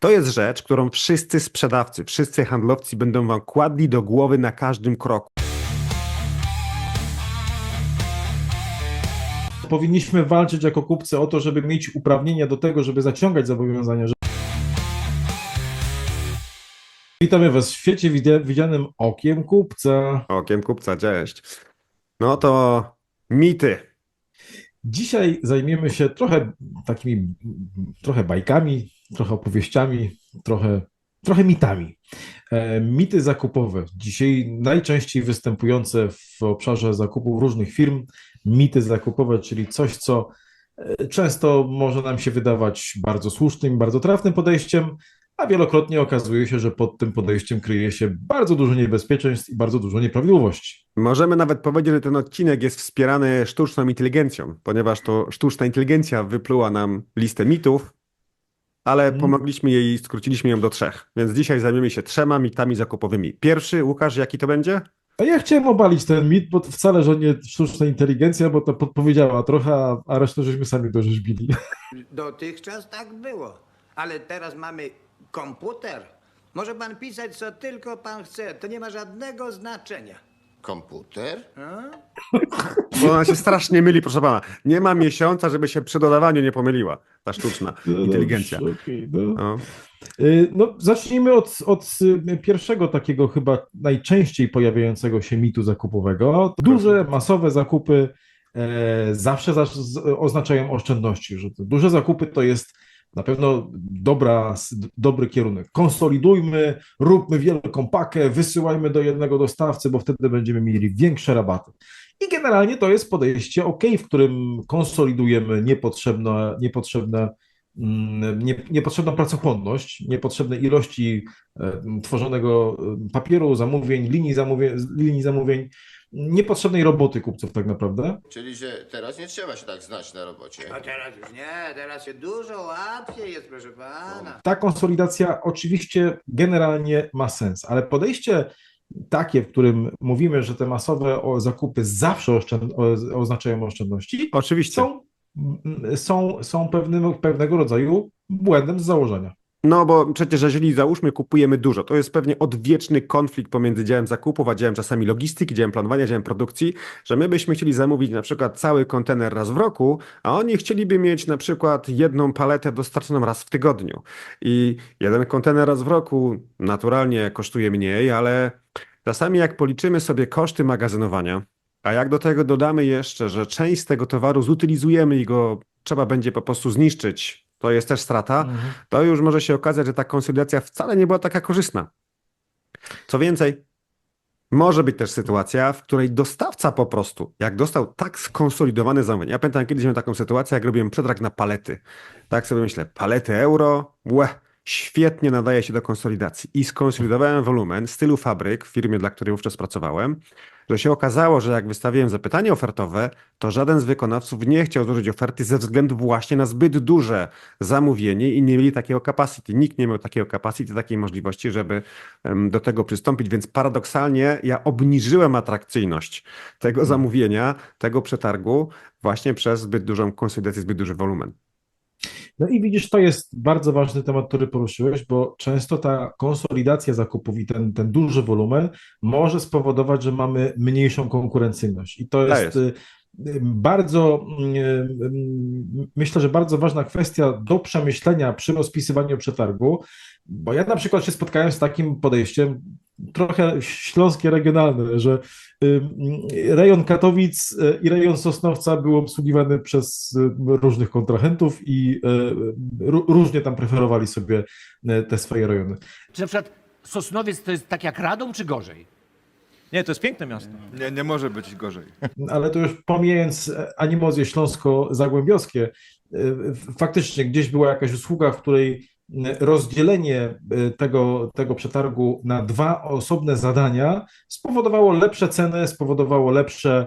To jest rzecz, którą wszyscy sprzedawcy, wszyscy handlowcy będą wam kładli do głowy na każdym kroku. Powinniśmy walczyć jako kupcy o to, żeby mieć uprawnienia do tego, żeby zaciągać zobowiązania. Witamy Was w świecie widzia- widzianym okiem kupca. Okiem kupca, cześć. No to mity. Dzisiaj zajmiemy się trochę takimi, trochę bajkami, trochę opowieściami, trochę, trochę mitami. E, Mity zakupowe, dzisiaj najczęściej występujące w obszarze zakupów różnych firm. Mity zakupowe, czyli coś, co e, często może nam się wydawać bardzo słusznym, bardzo trafnym podejściem, a wielokrotnie okazuje się, że pod tym podejściem kryje się bardzo dużo niebezpieczeństw i bardzo dużo nieprawidłowości. Możemy nawet powiedzieć, że ten odcinek jest wspierany sztuczną inteligencją, ponieważ to sztuczna inteligencja wypluła nam listę mitów, ale Mhm. pomogliśmy jej, skróciliśmy ją do trzech. Więc dzisiaj zajmiemy się trzema mitami zakupowymi. Pierwszy, Łukasz, jaki to będzie? A ja chciałem obalić ten mit, bo to wcale, że nie sztuczna inteligencja, bo to podpowiedziała trochę, a, a resztę żeśmy sami dorzeźbili. Dotychczas tak było, ale teraz mamy komputer. Może pan pisać co tylko pan chce, to nie ma żadnego znaczenia. Komputer? Bo ona się strasznie myli, proszę pana. Nie ma miesiąca, żeby się przy dodawaniu nie pomyliła ta sztuczna inteligencja. Dobrze, okej, no. No. Y, No, zacznijmy od, od y, pierwszego takiego chyba najczęściej pojawiającego się mitu zakupowego. Duże, masowe zakupy e, zawsze zas- z- oznaczają oszczędności, że te duże zakupy to jest na pewno dobra, dobry kierunek. Konsolidujmy, róbmy wielką pakę, wysyłajmy do jednego dostawcy, bo wtedy będziemy mieli większe rabaty. I generalnie to jest podejście ok, w którym konsolidujemy niepotrzebne, niepotrzebne mm, nie, pracochłonność, niepotrzebne ilości e, tworzonego e, papieru, zamówień, linii zamówień, linii zamówień, niepotrzebnej roboty kupców tak naprawdę. Czyli, że teraz nie trzeba się tak znać na robocie. A teraz już nie, teraz się dużo łatwiej jest, proszę pana. Ta konsolidacja oczywiście generalnie ma sens, ale podejście takie, w którym mówimy, że te masowe zakupy zawsze oszczęd, oznaczają oszczędności, Oczywiście. są, są, są pewnym, pewnego rodzaju błędem z założenia. No bo przecież jeżeli załóżmy kupujemy dużo, to jest pewnie odwieczny konflikt pomiędzy działem zakupów, a działem czasami logistyki, działem planowania, działem produkcji, że my byśmy chcieli zamówić na przykład cały kontener raz w roku, a oni chcieliby mieć na przykład jedną paletę dostarczoną raz w tygodniu. I jeden kontener raz w roku naturalnie kosztuje mniej, ale czasami jak policzymy sobie koszty magazynowania, a jak do tego dodamy jeszcze, że część z tego towaru zutylizujemy i go trzeba będzie po prostu zniszczyć, to jest też strata, to już może się okazać, że ta konsolidacja wcale nie była taka korzystna. Co więcej, może być też sytuacja, w której dostawca po prostu, jak dostał tak skonsolidowane zamówienie. Ja pamiętam kiedyś miałem taką sytuację, jak robiłem przetarg na palety. Tak sobie myślę, palety euro, łe, świetnie nadaje się do konsolidacji. I skonsolidowałem wolumen z tylu fabryk w firmie, dla której wówczas pracowałem, że się okazało, że jak wystawiłem zapytanie ofertowe, to żaden z wykonawców nie chciał złożyć oferty ze względu właśnie na zbyt duże zamówienie i nie mieli takiego capacity. Nikt nie miał takiego capacity, takiej możliwości, żeby do tego przystąpić, więc paradoksalnie ja obniżyłem atrakcyjność tego zamówienia, tego przetargu właśnie przez zbyt dużą konsolidację, zbyt duży wolumen. No i widzisz, to jest bardzo ważny temat, który poruszyłeś, bo często ta konsolidacja zakupów i ten, ten duży wolumen może spowodować, że mamy mniejszą konkurencyjność. I to Tak jest, jest. y, bardzo, y, y, myślę, że bardzo ważna kwestia do przemyślenia przy rozpisywaniu przetargu, bo ja na przykład się spotkałem z takim podejściem, trochę śląskie regionalne, że rejon Katowic y, i rejon Sosnowca był obsługiwany przez y, różnych kontrahentów i y, ró- różnie tam preferowali sobie te swoje rejony. Czy na przykład Sosnowiec to jest tak jak Radom, czy gorzej? Nie, to jest piękne miasto. Nie, nie może być gorzej. Ale to już pomijając e, animozje śląsko-zagłębiowskie, faktycznie gdzieś była jakaś usługa, w której rozdzielenie y, tego, tego przetargu na dwa osobne zadania spowodowało lepsze ceny, spowodowało lepsze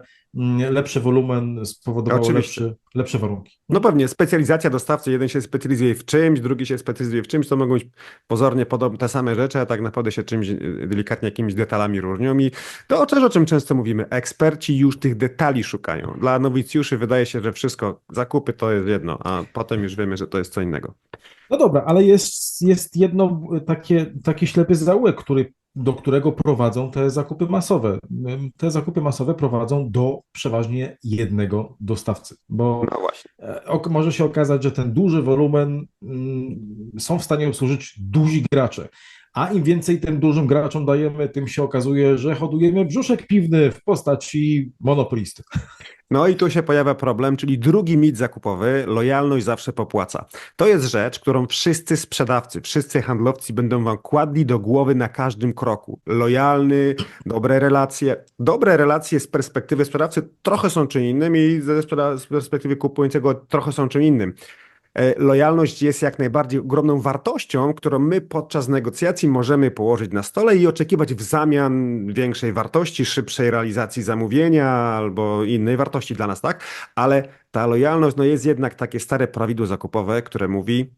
lepszy wolumen spowodowało Oczywiście. lepsze, lepsze warunki. No pewnie, specjalizacja dostawcy, jeden się specjalizuje w czymś, drugi się specjalizuje w czymś, to mogą być pozornie podobne te same rzeczy, a tak naprawdę się czymś y, delikatnie jakimiś detalami różnią i to też o czym często mówimy, eksperci już tych detali szukają. Dla nowicjuszy wydaje się, że wszystko, zakupy to jest jedno, a potem już wiemy, że to jest co innego. No dobra, ale jest, jest jedno takie, taki ślepy zaułek, który, do którego prowadzą te zakupy masowe. Te zakupy masowe prowadzą do przeważnie jednego dostawcy, bo No e, może się okazać, że ten duży wolumen mm, są w stanie obsłużyć duzi gracze. A im więcej tym dużym graczom dajemy, tym się okazuje, że hodujemy brzuszek piwny w postaci monopolisty. No i tu się pojawia problem, czyli drugi mit zakupowy, lojalność zawsze popłaca. To jest rzecz, którą wszyscy sprzedawcy, wszyscy handlowcy będą wam kładli do głowy na każdym kroku. Lojalny, dobre relacje. Dobre relacje z perspektywy sprzedawcy trochę są czym innym i z perspektywy kupującego trochę są czym innym. E, Lojalność jest jak najbardziej ogromną wartością, którą my podczas negocjacji możemy położyć na stole i oczekiwać w zamian większej wartości, szybszej realizacji zamówienia albo innej wartości dla nas, tak? Ale ta lojalność no jest jednak takie stare prawidło zakupowe, które mówi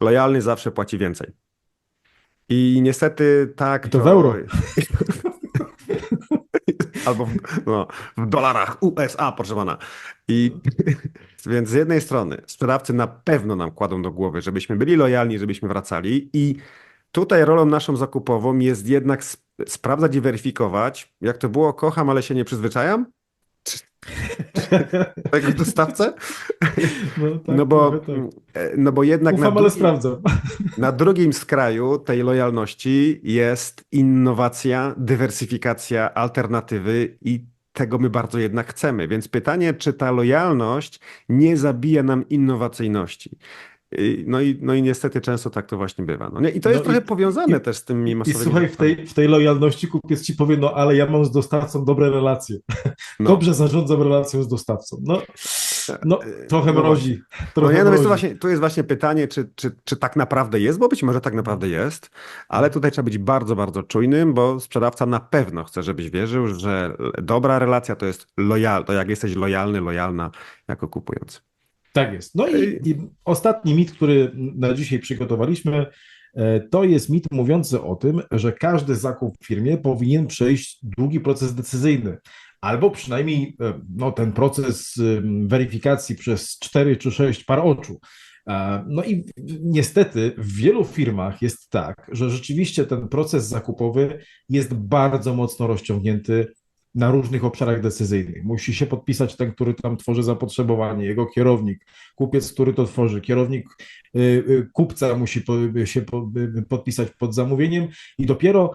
lojalny zawsze płaci więcej. I niestety tak I to w euro. Albo w, no, w dolarach USA, proszę pana. I więc z jednej strony sprzedawcy na pewno nam kładą do głowy, żebyśmy byli lojalni, żebyśmy wracali i tutaj rolą naszą zakupową jest jednak sp- sprawdzać i weryfikować, jak to było, kocham, ale się nie przyzwyczajam. Tego dostawcę? No, tak, No bo, tak. e, no bo jednak na Ufam, ale drugi- sprawdzam. na drugim skraju tej lojalności jest innowacja, dywersyfikacja, alternatywy i tego my bardzo jednak chcemy. Więc pytanie, czy ta lojalność nie zabija nam innowacyjności? I- No i, no i niestety często tak to właśnie bywa. No nie? I to No jest i- trochę powiązane i- też z tymi I masowymi słuchaj, w tej, w tej lojalności kupiec ci powie, no ale ja mam z dostawcą dobre relacje. No. Dobrze zarządzam relacją z dostawcą. No, no trochę No mrozi. No Trochę nie, no więc mrozi. tu właśnie, tu jest właśnie pytanie, czy, czy, czy tak naprawdę jest, bo być może tak naprawdę jest, ale tutaj trzeba być bardzo, bardzo czujnym, bo sprzedawca na pewno chce, żebyś wierzył, że dobra relacja to jest lojal, to jak jesteś lojalny, lojalna jako kupujący. Tak jest. No i, i ostatni mit, który na dzisiaj przygotowaliśmy, e, to jest mit mówiący o tym, że każdy zakup w firmie powinien przejść długi proces decyzyjny. Albo przynajmniej e, no, ten proces weryfikacji przez 4 czy 6 par oczu. E, No i niestety w wielu firmach jest tak, że rzeczywiście ten proces zakupowy jest bardzo mocno rozciągnięty na różnych obszarach decyzyjnych. Musi się podpisać ten, który tam tworzy zapotrzebowanie, jego kierownik, kupiec, który to tworzy, kierownik y, y, kupca musi się y, podpisać pod zamówieniem i dopiero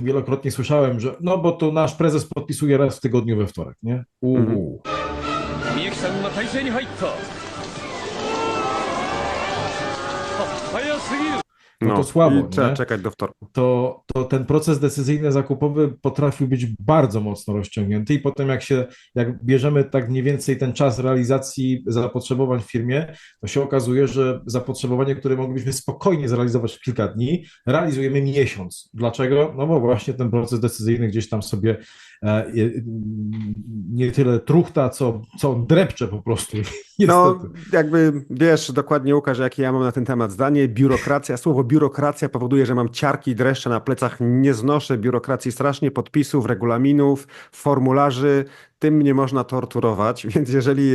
wielokrotnie słyszałem, że no bo to nasz prezes podpisuje raz w tygodniu we wtorek, nie? Uuu. みぎる No to słabo, i trzeba nie? czekać do wtorku. to, to ten proces decyzyjny zakupowy potrafił być bardzo mocno rozciągnięty i potem jak się, jak bierzemy tak mniej więcej ten czas realizacji zapotrzebowań w firmie, to się okazuje, że zapotrzebowanie, które moglibyśmy spokojnie zrealizować w kilka dni, realizujemy miesiąc. Dlaczego? No bo właśnie ten proces decyzyjny gdzieś tam sobie nie tyle truchta, co, co drepcze po prostu. No, jakby wiesz dokładnie, Łukasz, jakie ja mam na ten temat zdanie. Biurokracja, słowo biurokracja powoduje, że mam ciarki i dreszcze na plecach. Nie znoszę biurokracji strasznie, podpisów, regulaminów, formularzy. Tym nie można torturować, więc jeżeli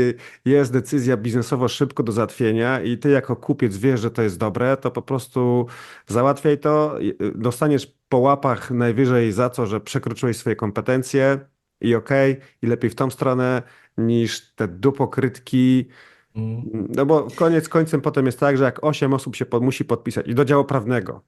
jest decyzja biznesowo szybko do załatwienia i ty jako kupiec wiesz, że to jest dobre, to po prostu załatwiaj to, i- dostaniesz po łapach najwyżej za to, że przekroczyłeś swoje kompetencje i okej, i lepiej w tą stronę niż te dupokrytki, Mm. no bo koniec końcem potem jest tak, że jak 8 osób się pod, musi podpisać i do działu prawnego,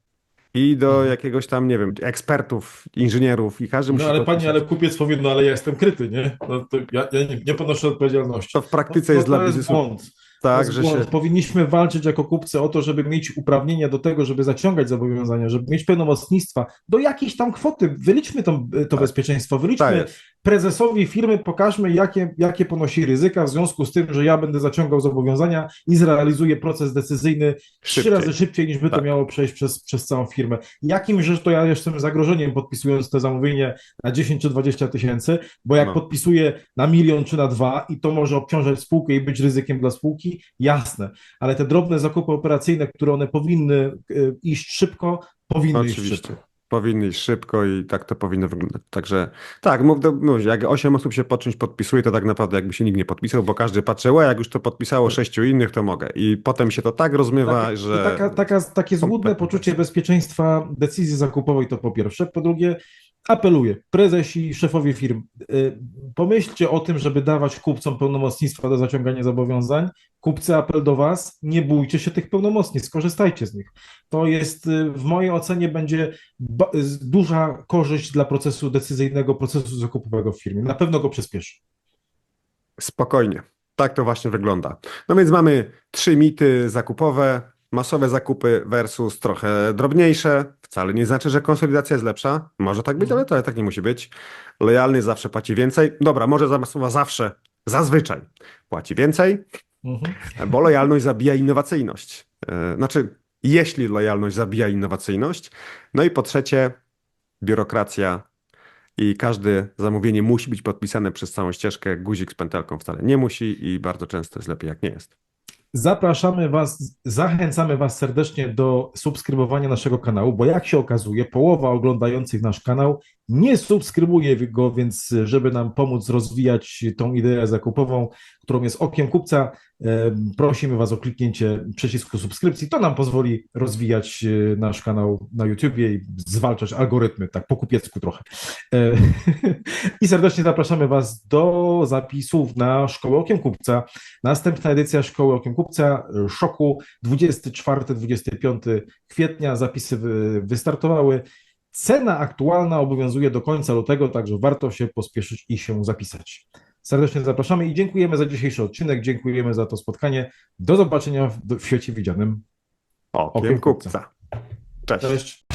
i do Mhm. jakiegoś tam, nie wiem, ekspertów, inżynierów, i każdy musi No ale podpisać. pani, ale kupiec powie, no ale ja jestem kryty, nie? No to ja, ja nie, nie ponoszę odpowiedzialności. To w praktyce No, jest no, dla to biznesu błąd. To tak, że się... Powinniśmy walczyć jako kupcy o to, żeby mieć uprawnienia do tego, żeby zaciągać zobowiązania, żeby mieć pełnomocnictwa do jakiejś tam kwoty. Wyliczmy to, to bezpieczeństwo, wyliczmy Tak. Prezesowi firmy pokażmy, jakie, jakie ponosi ryzyka w związku z tym, że ja będę zaciągał zobowiązania i zrealizuję proces decyzyjny trzy Szybciej. razy szybciej, niż by to Tak. miało przejść przez, przez całą firmę. Jakim, że to ja jestem zagrożeniem podpisując to zamówienie na 10 czy 20 tysięcy, bo jak No. podpisuję na milion czy na dwa i to może obciążać spółkę i być ryzykiem dla spółki, jasne, ale te drobne zakupy operacyjne, które one powinny y, iść szybko, powinny iść Oczywiście. szybko. Powinny iść szybko i tak to powinno wyglądać. Także tak, mów, do- mów, jak 8 osób się pod czymś podpisuje, to tak naprawdę jakby się nikt nie podpisał, bo każdy patrzy, "Ła, jak już to podpisało sześciu innych, to mogę. I potem się to tak rozmywa, Tak, że... taka, taka, takie złudne poczucie bezpieczeństwa decyzji zakupowej to po pierwsze. Po drugie, apeluję, prezesi, szefowie firm, y, pomyślcie o tym, żeby dawać kupcom pełnomocnictwa do zaciągania zobowiązań. Kupcy, apel do Was, nie bójcie się tych pełnomocnictw, skorzystajcie z nich. To jest, y, w mojej ocenie, będzie duża korzyść dla procesu decyzyjnego, procesu zakupowego w firmie. Na pewno go przyspieszy. Spokojnie. Tak to właśnie wygląda. No więc mamy trzy mity zakupowe. Masowe zakupy versus trochę drobniejsze. Wcale nie znaczy, że konsolidacja jest lepsza. Może tak być, ale to tak nie musi być. Lojalny zawsze płaci więcej. Dobra, może zamiast słowa zawsze, zazwyczaj płaci więcej, Mhm. bo lojalność zabija innowacyjność. E, Znaczy, jeśli lojalność zabija innowacyjność. No i po trzecie, biurokracja i każde zamówienie musi być podpisane przez całą ścieżkę. Guzik z pętelką wcale nie musi i bardzo często jest lepiej, jak nie jest. Zapraszamy Was, zachęcamy Was serdecznie do subskrybowania naszego kanału, bo jak się okazuje, połowa oglądających nasz kanał nie subskrybuje go, więc żeby nam pomóc rozwijać tą ideę zakupową, którą jest okiem kupca, prosimy Was o kliknięcie przycisku subskrypcji. To nam pozwoli rozwijać e, nasz kanał na YouTubie i zwalczać algorytmy, tak po kupiecku trochę. E, I serdecznie zapraszamy Was do zapisów na Szkołę Okiem Kupca. Następna edycja Szkoły Okiem Kupca, Szoku, 24-25 kwietnia. Zapisy wy- wystartowały. Cena aktualna obowiązuje do końca lutego, także warto się pospieszyć i się zapisać. Serdecznie zapraszamy i dziękujemy za dzisiejszy odcinek. Dziękujemy za to spotkanie. Do zobaczenia w, w świecie widzianym. Okiem kupca. Cześć. Cześć.